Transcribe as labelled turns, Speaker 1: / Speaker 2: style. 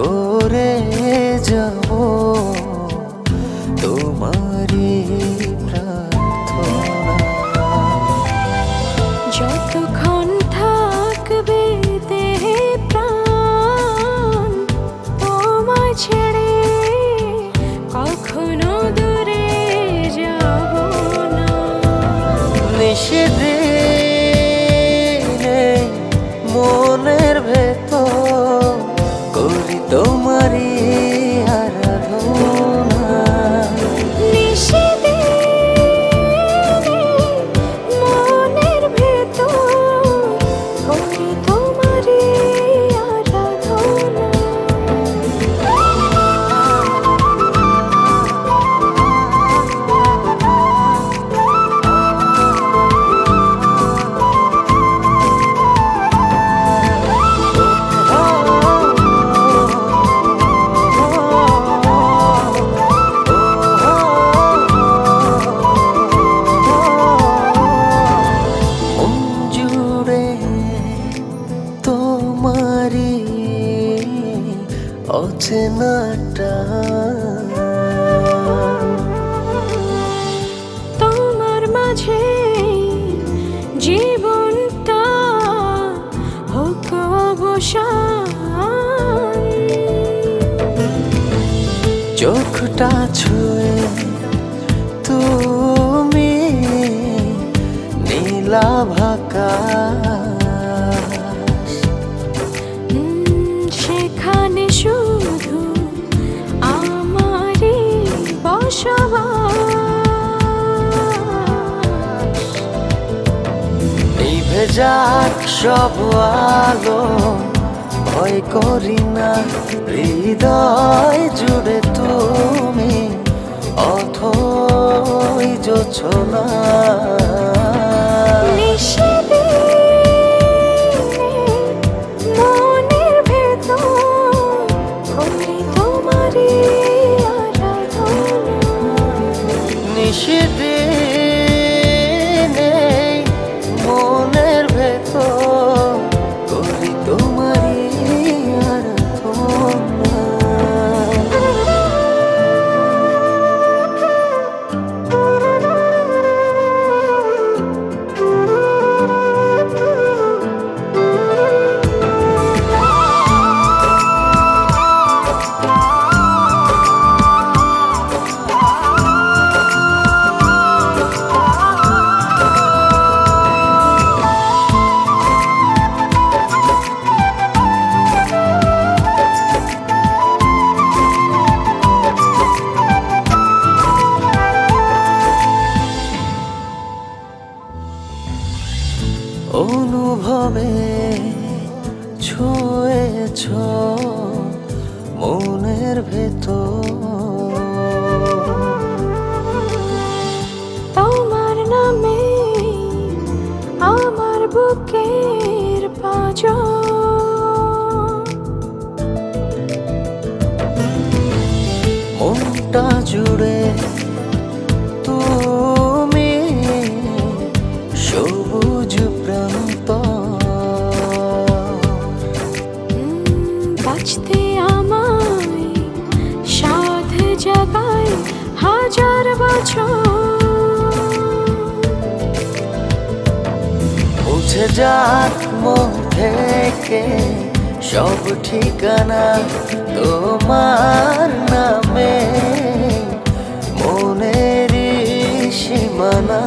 Speaker 1: করে যাব তোমারি প্রার্থনা।
Speaker 2: যতক্ষণ থাকবে দেহে প্রাণ তোমায় ছেড়ে কখনো দূরে যাব না।
Speaker 1: নিষেদিনে অচেনাটা।
Speaker 2: তোমার মাঝে জীবনটা হোক অবসান।
Speaker 1: চোখটা ছুঁয়ে তুমি নীলাভাকাশ এই যাক সব আলো ভয় করি না। হৃদয় জুড়ে তুমি অথই ছোলা
Speaker 2: নিষেদিনে
Speaker 1: অনুভবে ছুঁয়েছ মনের ভেতর?
Speaker 2: তোমার নামে আমার বুকের পাঁচ
Speaker 1: মনটা জুড়ে
Speaker 2: বাঁচতে আমায়, সাধ জাগায় হাজার বছর।
Speaker 1: মুছে যাক মন থেকে সব ঠিকানা তোমার নামে। মনের সীমানা